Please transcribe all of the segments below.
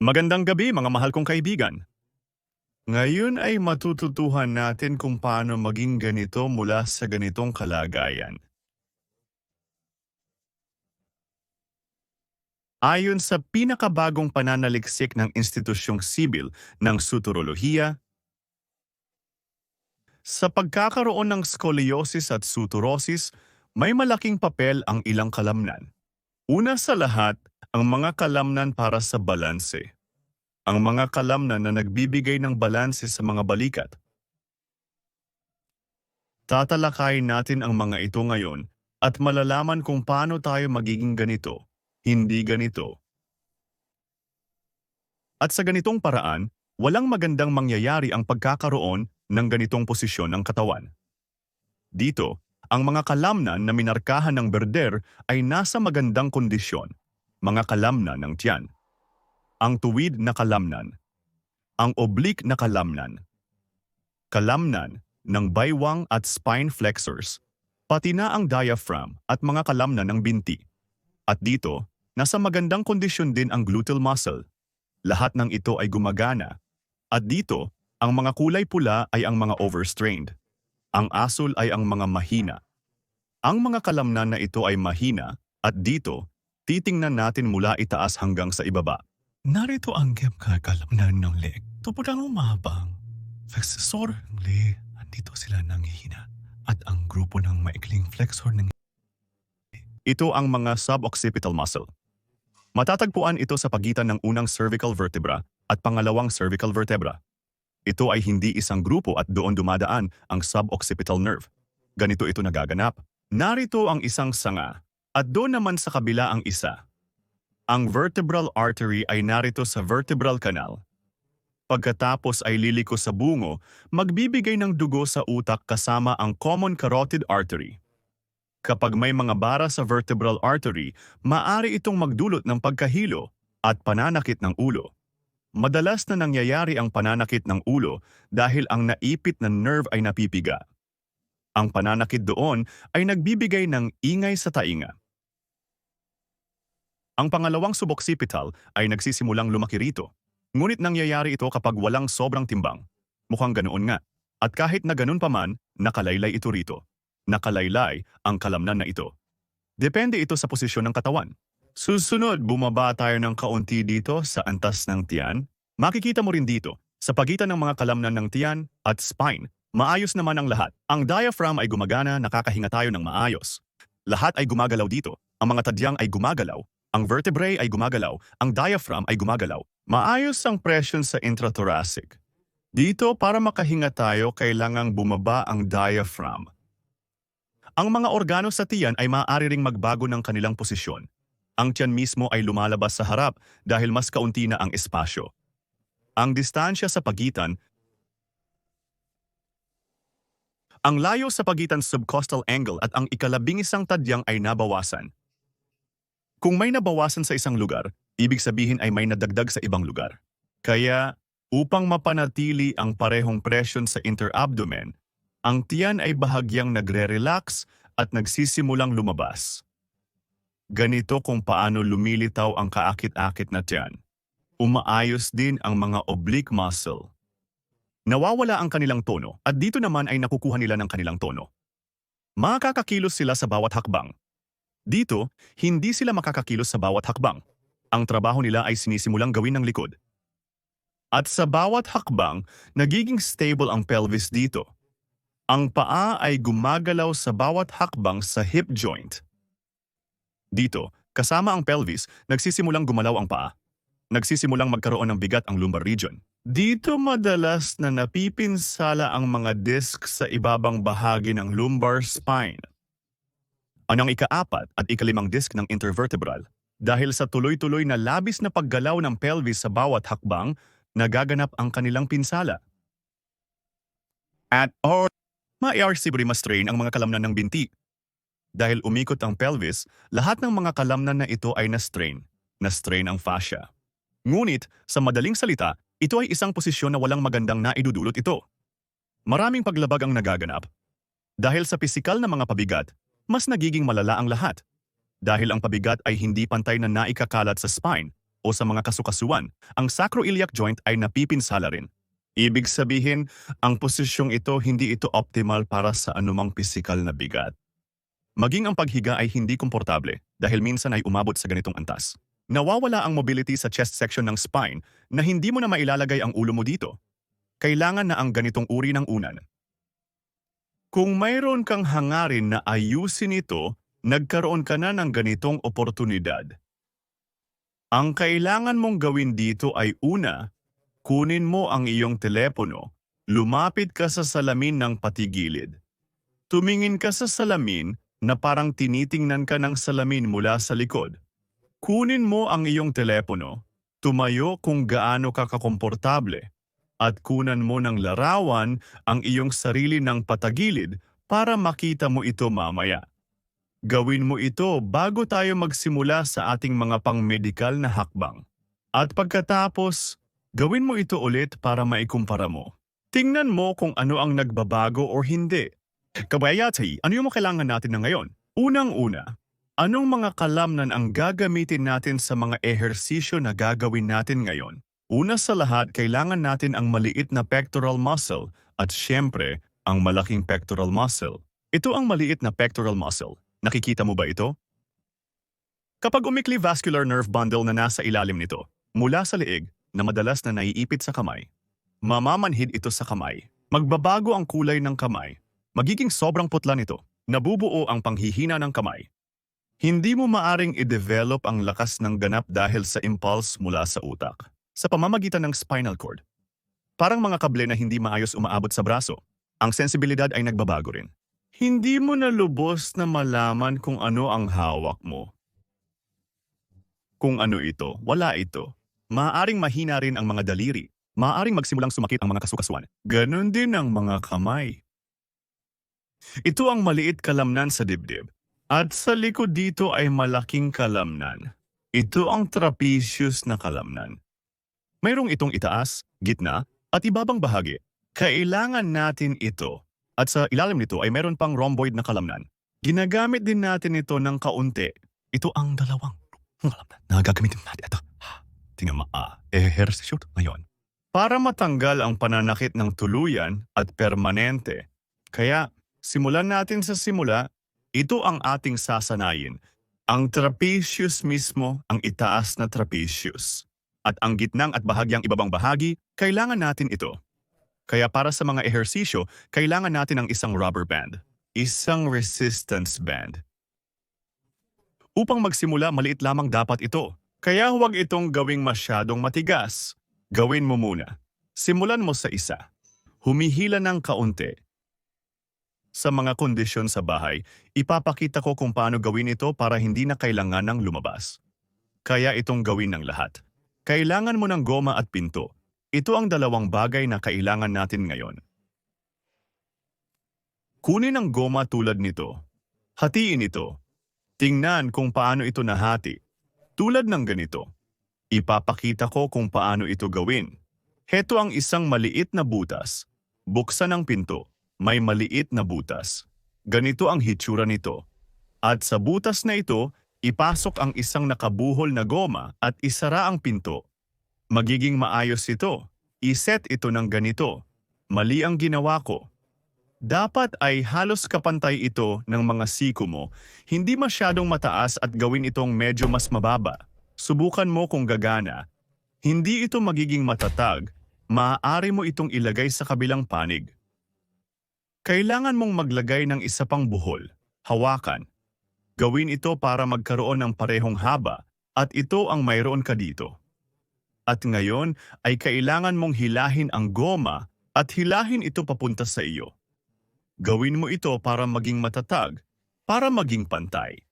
Magandang gabi mga mahal kong kaibigan. Ngayon ay matututuhan natin kung paano maging ganito mula sa ganitong kalagayan. Ayon sa pinakabagong pananaliksik ng institusyong sibil ng suturolohiya, sa pagkakaroon ng scoliosis at suturosis, may malaking papel ang ilang kalamnan. Una sa lahat, ang mga kalamnan para sa balanse. Ang mga kalamnan na nagbibigay ng balanse sa mga balikat. Tatalakayin natin ang mga ito ngayon at malalaman kung paano tayo magiging ganito, hindi ganito. At sa ganitong paraan, walang magandang mangyayari ang pagkakaroon ng ganitong posisyon ng katawan. Dito, ang mga kalamnan na minarkahan ng berder ay nasa magandang kondisyon, mga kalamnan ng tiyan. Ang tuwid na kalamnan, ang oblique na kalamnan, kalamnan ng baywang at spine flexors, pati na ang diaphragm at mga kalamnan ng binti. At dito, nasa magandang kondisyon din ang gluteal muscle. Lahat ng ito ay gumagana. At dito, ang mga kulay pula ay ang mga overstrained. Ang asul ay ang mga mahina. Ang mga kalamnan na ito ay mahina at dito, titingnan natin mula itaas hanggang sa ibaba. Narito ang kalamnan ng leg. Tupod ang umabang. Flexor ng leg. Andito sila nanghihina. At ang grupo ng maikling flexor ng Ito ang mga suboccipital muscle. Matatagpuan ito sa pagitan ng unang cervical vertebra at pangalawang cervical vertebra. Ito ay hindi isang grupo at doon dumadaan ang suboccipital nerve. Ganito ito nagaganap. Narito ang isang sanga at doon naman sa kabila ang isa. Ang vertebral artery ay narito sa vertebral canal. Pagkatapos ay liliko sa bungo, magbibigay ng dugo sa utak kasama ang common carotid artery. Kapag may mga bara sa vertebral artery, maari itong magdulot ng pagkahilo at pananakit ng ulo. Madalas na nangyayari ang pananakit ng ulo dahil ang naipit na nerve ay napipiga. Ang pananakit doon ay nagbibigay ng ingay sa tainga. Ang pangalawang suboccipital ay nagsisimulang lumaki rito. Ngunit nangyayari ito kapag walang sobrang timbang. Mukhang ganoon nga. At kahit na ganun pa man, nakalaylay ito rito. Nakalaylay ang kalamnan na ito. Depende ito sa posisyon ng katawan. Susunod, bumaba tayo ng kaunti dito sa antas ng tiyan. Makikita mo rin dito, sa pagitan ng mga kalamnan ng tiyan at spine, maayos naman ang lahat. Ang diaphragm ay gumagana, nakakahinga tayo ng maayos. Lahat ay gumagalaw dito. Ang mga tadyang ay gumagalaw. Ang vertebrae ay gumagalaw. Ang diaphragm ay gumagalaw. Maayos ang presyon sa intrathoracic. Dito, para makahinga tayo, kailangang bumaba ang diaphragm. Ang mga organo sa tiyan ay maaari ring magbago ng kanilang posisyon ang tiyan mismo ay lumalabas sa harap dahil mas kaunti na ang espasyo. Ang distansya sa pagitan ang layo sa pagitan subcostal angle at ang ikalabing isang tadyang ay nabawasan. Kung may nabawasan sa isang lugar, ibig sabihin ay may nadagdag sa ibang lugar. Kaya, upang mapanatili ang parehong presyon sa interabdomen, ang tiyan ay bahagyang nagre-relax at nagsisimulang lumabas. Ganito kung paano lumilitaw ang kaakit-akit na tiyan. Umaayos din ang mga oblique muscle. Nawawala ang kanilang tono at dito naman ay nakukuha nila ng kanilang tono. Makakakilos sila sa bawat hakbang. Dito, hindi sila makakakilos sa bawat hakbang. Ang trabaho nila ay sinisimulang gawin ng likod. At sa bawat hakbang, nagiging stable ang pelvis dito. Ang paa ay gumagalaw sa bawat hakbang sa hip joint. Dito, kasama ang pelvis, nagsisimulang gumalaw ang paa. Nagsisimulang magkaroon ng bigat ang lumbar region. Dito madalas na napipinsala ang mga disc sa ibabang bahagi ng lumbar spine. Ang ikaapat at ikalimang disc ng intervertebral dahil sa tuloy-tuloy na labis na paggalaw ng pelvis sa bawat hakbang, nagaganap ang kanilang pinsala. At or, ma-RC strain ang mga kalamnan ng binti dahil umikot ang pelvis, lahat ng mga kalamnan na ito ay na-strain. Na-strain ang fascia. Ngunit, sa madaling salita, ito ay isang posisyon na walang magandang naidudulot ito. Maraming paglabag ang nagaganap. Dahil sa pisikal na mga pabigat, mas nagiging malala ang lahat. Dahil ang pabigat ay hindi pantay na naikakalat sa spine, o sa mga kasukasuan, ang sacroiliac joint ay napipinsala rin. Ibig sabihin, ang posisyong ito hindi ito optimal para sa anumang pisikal na bigat. Maging ang paghiga ay hindi komportable dahil minsan ay umabot sa ganitong antas. Nawawala ang mobility sa chest section ng spine na hindi mo na mailalagay ang ulo mo dito. Kailangan na ang ganitong uri ng unan. Kung mayroon kang hangarin na ayusin ito, nagkaroon ka na ng ganitong oportunidad. Ang kailangan mong gawin dito ay una, kunin mo ang iyong telepono, lumapit ka sa salamin ng patigilid. Tumingin ka sa salamin na parang tinitingnan ka ng salamin mula sa likod. Kunin mo ang iyong telepono, tumayo kung gaano ka kakomportable, at kunan mo ng larawan ang iyong sarili ng patagilid para makita mo ito mamaya. Gawin mo ito bago tayo magsimula sa ating mga pang-medikal na hakbang. At pagkatapos, gawin mo ito ulit para maikumpara mo. Tingnan mo kung ano ang nagbabago o hindi. Kabayati, ano yung kailangan natin na ngayon? Unang-una, anong mga kalamnan ang gagamitin natin sa mga ehersisyo na gagawin natin ngayon? Una sa lahat, kailangan natin ang maliit na pectoral muscle at siyempre, ang malaking pectoral muscle. Ito ang maliit na pectoral muscle. Nakikita mo ba ito? Kapag umikli vascular nerve bundle na nasa ilalim nito, mula sa liig na madalas na naiipit sa kamay, mamamanhid ito sa kamay. Magbabago ang kulay ng kamay. Magiging sobrang putla nito. Nabubuo ang panghihina ng kamay. Hindi mo maaring i-develop ang lakas ng ganap dahil sa impulse mula sa utak sa pamamagitan ng spinal cord. Parang mga kable na hindi maayos umaabot sa braso, ang sensibilidad ay nagbabago rin. Hindi mo na lubos na malaman kung ano ang hawak mo. Kung ano ito, wala ito. Maaaring mahina rin ang mga daliri. Maaaring magsimulang sumakit ang mga kasukasuan. Ganon din ang mga kamay. Ito ang maliit kalamnan sa dibdib. At sa likod dito ay malaking kalamnan. Ito ang trapezius na kalamnan. Mayroong itong itaas, gitna, at ibabang bahagi. Kailangan natin ito. At sa ilalim nito ay meron pang rhomboid na kalamnan. Ginagamit din natin ito ng kaunti. Ito ang dalawang kalamnan na gagamitin natin. Ito. Tingnan mo, ah, ehersisyo ngayon. Para matanggal ang pananakit ng tuluyan at permanente. Kaya, simulan natin sa simula. Ito ang ating sasanayin. Ang trapezius mismo ang itaas na trapezius at ang gitnang at bahagyang ibabang bahagi, kailangan natin ito. Kaya para sa mga ehersisyo, kailangan natin ng isang rubber band, isang resistance band. Upang magsimula, maliit lamang dapat ito. Kaya huwag itong gawing masyadong matigas. Gawin mo muna. Simulan mo sa isa. Humihila ng kaunti. Sa mga kondisyon sa bahay, ipapakita ko kung paano gawin ito para hindi na kailangan ng lumabas. Kaya itong gawin ng lahat. Kailangan mo ng goma at pinto. Ito ang dalawang bagay na kailangan natin ngayon. Kunin ang goma tulad nito. Hatiin ito. Tingnan kung paano ito nahati. Tulad ng ganito. Ipapakita ko kung paano ito gawin. Heto ang isang maliit na butas. Buksan ang pinto. May maliit na butas. Ganito ang hitsura nito. At sa butas na ito, Ipasok ang isang nakabuhol na goma at isara ang pinto. Magiging maayos ito. Iset ito ng ganito. Mali ang ginawa ko. Dapat ay halos kapantay ito ng mga siko mo, hindi masyadong mataas at gawin itong medyo mas mababa. Subukan mo kung gagana. Hindi ito magiging matatag, maaari mo itong ilagay sa kabilang panig. Kailangan mong maglagay ng isa pang buhol, hawakan, Gawin ito para magkaroon ng parehong haba at ito ang mayroon ka dito. At ngayon ay kailangan mong hilahin ang goma at hilahin ito papunta sa iyo. Gawin mo ito para maging matatag, para maging pantay.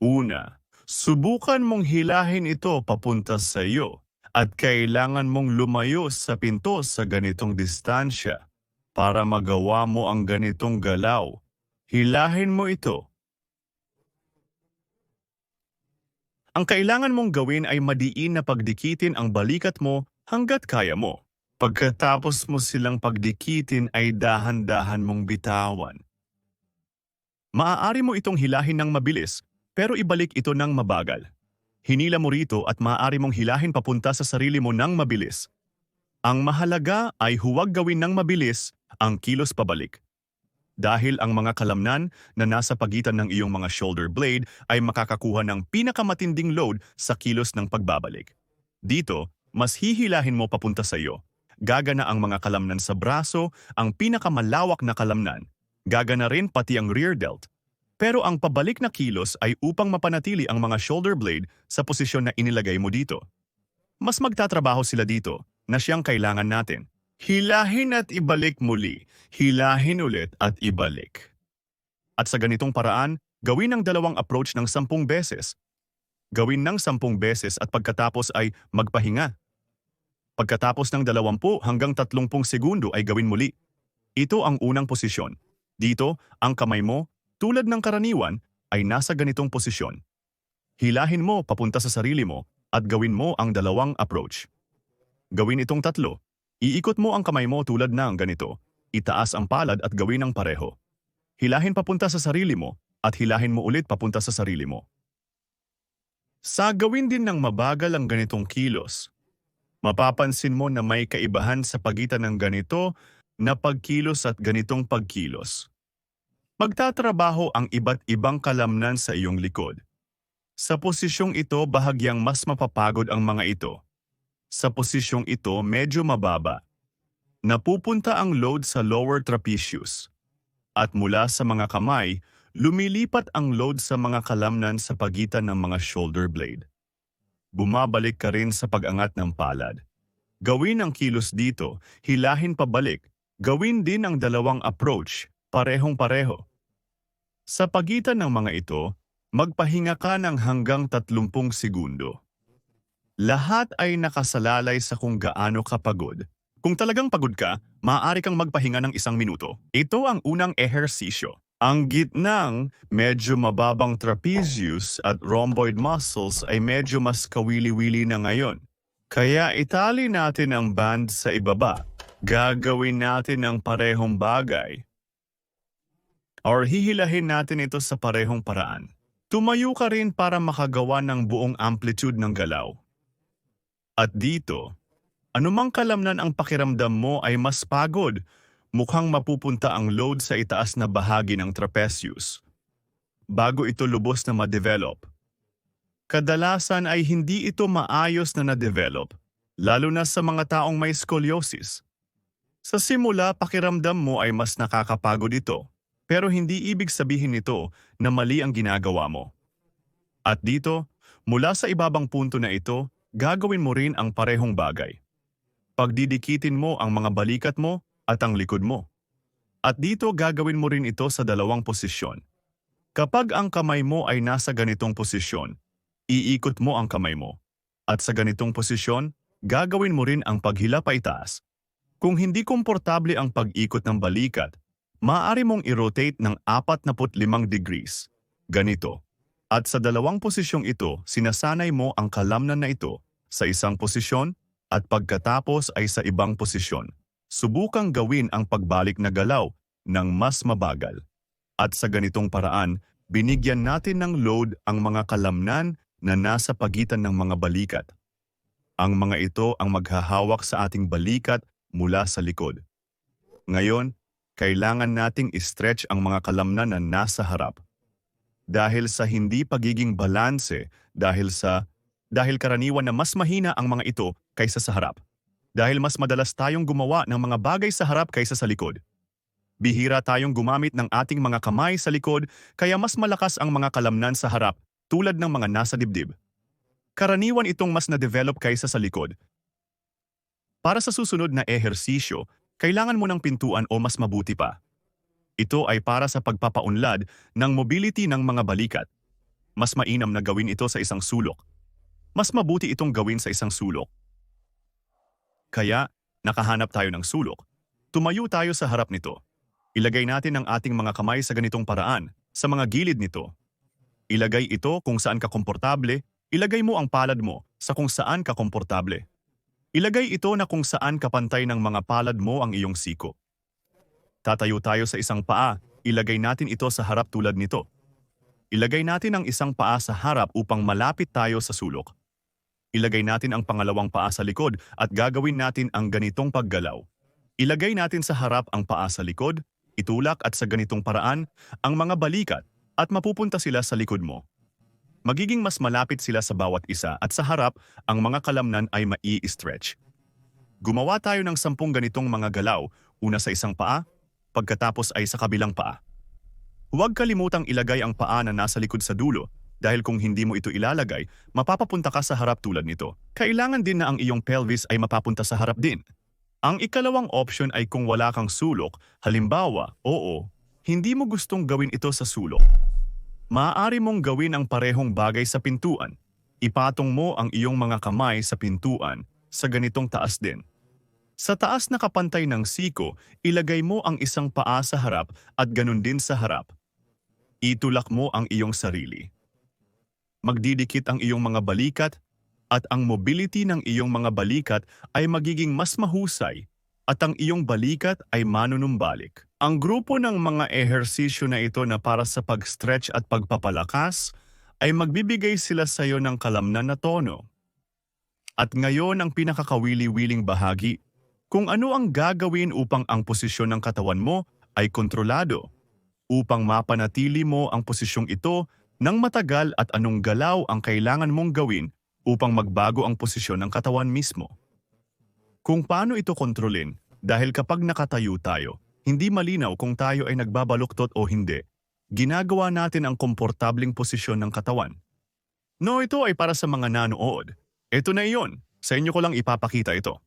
Una, subukan mong hilahin ito papunta sa iyo at kailangan mong lumayo sa pinto sa ganitong distansya para magawa mo ang ganitong galaw. Hilahin mo ito. Ang kailangan mong gawin ay madiin na pagdikitin ang balikat mo hanggat kaya mo. Pagkatapos mo silang pagdikitin ay dahan-dahan mong bitawan. Maaari mo itong hilahin ng mabilis, pero ibalik ito ng mabagal. Hinila mo rito at maaari mong hilahin papunta sa sarili mo ng mabilis. Ang mahalaga ay huwag gawin ng mabilis ang kilos pabalik. Dahil ang mga kalamnan na nasa pagitan ng iyong mga shoulder blade ay makakakuha ng pinakamatinding load sa kilos ng pagbabalik. Dito, mas hihilahin mo papunta sa iyo. Gagana ang mga kalamnan sa braso, ang pinakamalawak na kalamnan. Gagana rin pati ang rear delt. Pero ang pabalik na kilos ay upang mapanatili ang mga shoulder blade sa posisyon na inilagay mo dito. Mas magtatrabaho sila dito na siyang kailangan natin. Hilahin at ibalik muli. Hilahin ulit at ibalik. At sa ganitong paraan, gawin ang dalawang approach ng sampung beses. Gawin ng sampung beses at pagkatapos ay magpahinga. Pagkatapos ng 20 hanggang 30 segundo ay gawin muli. Ito ang unang posisyon. Dito, ang kamay mo, tulad ng karaniwan, ay nasa ganitong posisyon. Hilahin mo papunta sa sarili mo at gawin mo ang dalawang approach. Gawin itong tatlo. Iikot mo ang kamay mo tulad ng ganito. Itaas ang palad at gawin ang pareho. Hilahin papunta sa sarili mo at hilahin mo ulit papunta sa sarili mo. Sa gawin din ng mabagal ang ganitong kilos, mapapansin mo na may kaibahan sa pagitan ng ganito na pagkilos at ganitong pagkilos. Magtatrabaho ang iba't ibang kalamnan sa iyong likod. Sa posisyong ito, bahagyang mas mapapagod ang mga ito. Sa posisyong ito, medyo mababa. Napupunta ang load sa lower trapezius. At mula sa mga kamay, lumilipat ang load sa mga kalamnan sa pagitan ng mga shoulder blade. Bumabalik ka rin sa pag-angat ng palad. Gawin ang kilos dito, hilahin pabalik. Gawin din ang dalawang approach, parehong-pareho. Sa pagitan ng mga ito, magpahinga ka ng hanggang 30 segundo. Lahat ay nakasalalay sa kung gaano ka pagod. Kung talagang pagod ka, maaari kang magpahinga ng isang minuto. Ito ang unang ehersisyo. Ang gitnang medyo mababang trapezius at rhomboid muscles ay medyo mas kawili-wili na ngayon. Kaya itali natin ang band sa ibaba. Gagawin natin ang parehong bagay. Or hihilahin natin ito sa parehong paraan. Tumayo ka rin para makagawa ng buong amplitude ng galaw. At dito, anumang kalamnan ang pakiramdam mo ay mas pagod, mukhang mapupunta ang load sa itaas na bahagi ng trapezius. Bago ito lubos na ma-develop. Kadalasan ay hindi ito maayos na na-develop, lalo na sa mga taong may scoliosis. Sa simula, pakiramdam mo ay mas nakakapagod ito, pero hindi ibig sabihin nito na mali ang ginagawa mo. At dito, mula sa ibabang punto na ito, gagawin mo rin ang parehong bagay. Pagdidikitin mo ang mga balikat mo at ang likod mo. At dito gagawin mo rin ito sa dalawang posisyon. Kapag ang kamay mo ay nasa ganitong posisyon, iikot mo ang kamay mo. At sa ganitong posisyon, gagawin mo rin ang paghila pa. Kung hindi komportable ang pag-ikot ng balikat, maaari mong i-rotate ng 45 degrees. Ganito. At sa dalawang posisyong ito, sinasanay mo ang kalamnan na ito sa isang posisyon at pagkatapos ay sa ibang posisyon. Subukang gawin ang pagbalik na galaw ng mas mabagal. At sa ganitong paraan, binigyan natin ng load ang mga kalamnan na nasa pagitan ng mga balikat. Ang mga ito ang maghahawak sa ating balikat mula sa likod. Ngayon, kailangan nating i-stretch ang mga kalamnan na nasa harap. Dahil sa hindi pagiging balanse, dahil sa dahil karaniwan na mas mahina ang mga ito kaysa sa harap. Dahil mas madalas tayong gumawa ng mga bagay sa harap kaysa sa likod. Bihira tayong gumamit ng ating mga kamay sa likod kaya mas malakas ang mga kalamnan sa harap tulad ng mga nasa dibdib. Karaniwan itong mas na-develop kaysa sa likod. Para sa susunod na ehersisyo, kailangan mo ng pintuan o mas mabuti pa. Ito ay para sa pagpapaunlad ng mobility ng mga balikat. Mas mainam na gawin ito sa isang sulok. Mas mabuti itong gawin sa isang sulok. Kaya, nakahanap tayo ng sulok. Tumayo tayo sa harap nito. Ilagay natin ang ating mga kamay sa ganitong paraan, sa mga gilid nito. Ilagay ito kung saan ka komportable, ilagay mo ang palad mo sa kung saan ka komportable. Ilagay ito na kung saan kapantay ng mga palad mo ang iyong siko. Tatayo tayo sa isang paa, ilagay natin ito sa harap tulad nito. Ilagay natin ang isang paa sa harap upang malapit tayo sa sulok. Ilagay natin ang pangalawang paa sa likod at gagawin natin ang ganitong paggalaw. Ilagay natin sa harap ang paa sa likod, itulak at sa ganitong paraan ang mga balikat at mapupunta sila sa likod mo. Magiging mas malapit sila sa bawat isa at sa harap ang mga kalamnan ay mai-stretch. Gumawa tayo ng sampung ganitong mga galaw, una sa isang paa, pagkatapos ay sa kabilang paa. Huwag kalimutang ilagay ang paa na nasa likod sa dulo dahil kung hindi mo ito ilalagay, mapapapunta ka sa harap tulad nito. Kailangan din na ang iyong pelvis ay mapapunta sa harap din. Ang ikalawang option ay kung wala kang sulok, halimbawa, oo, hindi mo gustong gawin ito sa sulok. Maaari mong gawin ang parehong bagay sa pintuan. Ipatong mo ang iyong mga kamay sa pintuan sa ganitong taas din. Sa taas na kapantay ng siko, ilagay mo ang isang paa sa harap at ganun din sa harap. Itulak mo ang iyong sarili. Magdidikit ang iyong mga balikat at ang mobility ng iyong mga balikat ay magiging mas mahusay at ang iyong balikat ay manunumbalik. Ang grupo ng mga ehersisyo na ito na para sa pag-stretch at pagpapalakas ay magbibigay sila sa iyo ng kalamnan na tono. At ngayon ang pinakakawili-wiling bahagi, kung ano ang gagawin upang ang posisyon ng katawan mo ay kontrolado, upang mapanatili mo ang posisyong ito ng matagal at anong galaw ang kailangan mong gawin upang magbago ang posisyon ng katawan mismo. Kung paano ito kontrolin, dahil kapag nakatayo tayo, hindi malinaw kung tayo ay nagbabaluktot o hindi. Ginagawa natin ang komportabling posisyon ng katawan. No, ito ay para sa mga nanood. Ito na iyon. Sa inyo ko lang ipapakita ito.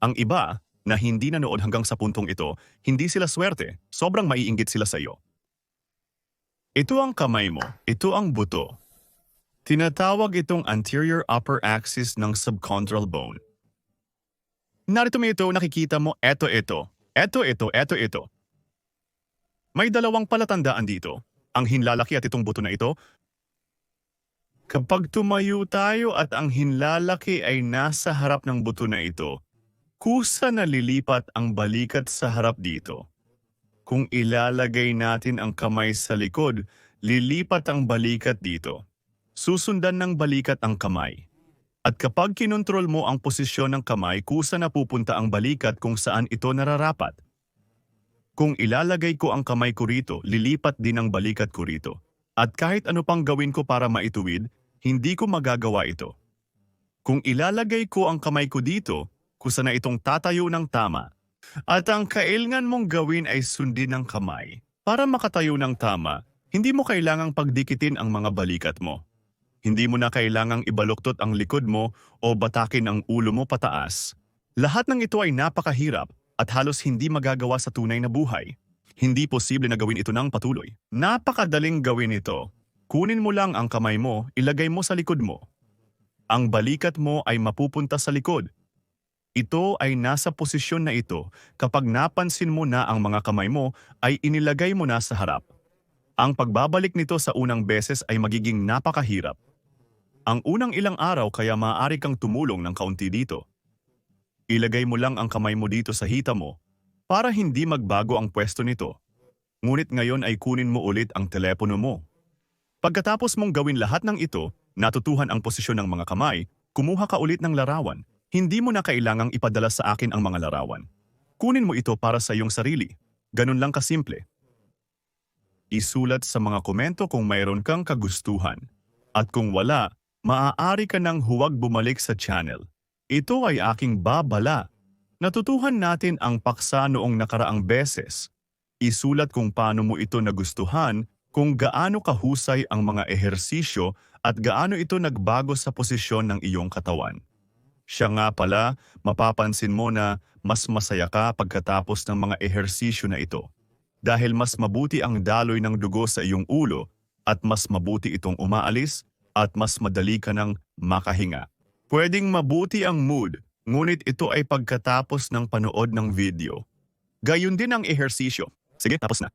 Ang iba, na hindi nanood hanggang sa puntong ito, hindi sila swerte. Sobrang maiinggit sila sa iyo. Ito ang kamay mo. Ito ang buto. Tinatawag itong anterior upper axis ng subchondral bone. Narito mo ito, nakikita mo, eto ito. Eto ito, eto ito. May dalawang palatandaan dito. Ang hinlalaki at itong buto na ito. Kapag tumayo tayo at ang hinlalaki ay nasa harap ng buto na ito, kusa na lilipat ang balikat sa harap dito. Kung ilalagay natin ang kamay sa likod, lilipat ang balikat dito. Susundan ng balikat ang kamay. At kapag kinontrol mo ang posisyon ng kamay, kusa na pupunta ang balikat kung saan ito nararapat. Kung ilalagay ko ang kamay ko rito, lilipat din ang balikat ko rito. At kahit ano pang gawin ko para maituwid, hindi ko magagawa ito. Kung ilalagay ko ang kamay ko dito, kusa na itong tatayo ng tama. At ang kailangan mong gawin ay sundin ng kamay. Para makatayo ng tama, hindi mo kailangang pagdikitin ang mga balikat mo. Hindi mo na kailangang ibaluktot ang likod mo o batakin ang ulo mo pataas. Lahat ng ito ay napakahirap at halos hindi magagawa sa tunay na buhay. Hindi posible na gawin ito ng patuloy. Napakadaling gawin ito. Kunin mo lang ang kamay mo, ilagay mo sa likod mo. Ang balikat mo ay mapupunta sa likod. Ito ay nasa posisyon na ito kapag napansin mo na ang mga kamay mo ay inilagay mo na sa harap. Ang pagbabalik nito sa unang beses ay magiging napakahirap. Ang unang ilang araw kaya maaari kang tumulong ng kaunti dito. Ilagay mo lang ang kamay mo dito sa hita mo para hindi magbago ang pwesto nito. Ngunit ngayon ay kunin mo ulit ang telepono mo. Pagkatapos mong gawin lahat ng ito, natutuhan ang posisyon ng mga kamay, kumuha ka ulit ng larawan. Hindi mo na kailangang ipadala sa akin ang mga larawan. Kunin mo ito para sa iyong sarili. Ganun lang kasimple. Isulat sa mga komento kung mayroon kang kagustuhan. At kung wala, maaari ka nang huwag bumalik sa channel. Ito ay aking babala. Natutuhan natin ang paksa noong nakaraang beses. Isulat kung paano mo ito nagustuhan, kung gaano kahusay ang mga ehersisyo at gaano ito nagbago sa posisyon ng iyong katawan. Siya nga pala, mapapansin mo na mas masaya ka pagkatapos ng mga ehersisyo na ito. Dahil mas mabuti ang daloy ng dugo sa iyong ulo at mas mabuti itong umaalis at mas madali ka ng makahinga. Pwedeng mabuti ang mood, ngunit ito ay pagkatapos ng panood ng video. Gayun din ang ehersisyo. Sige, tapos na.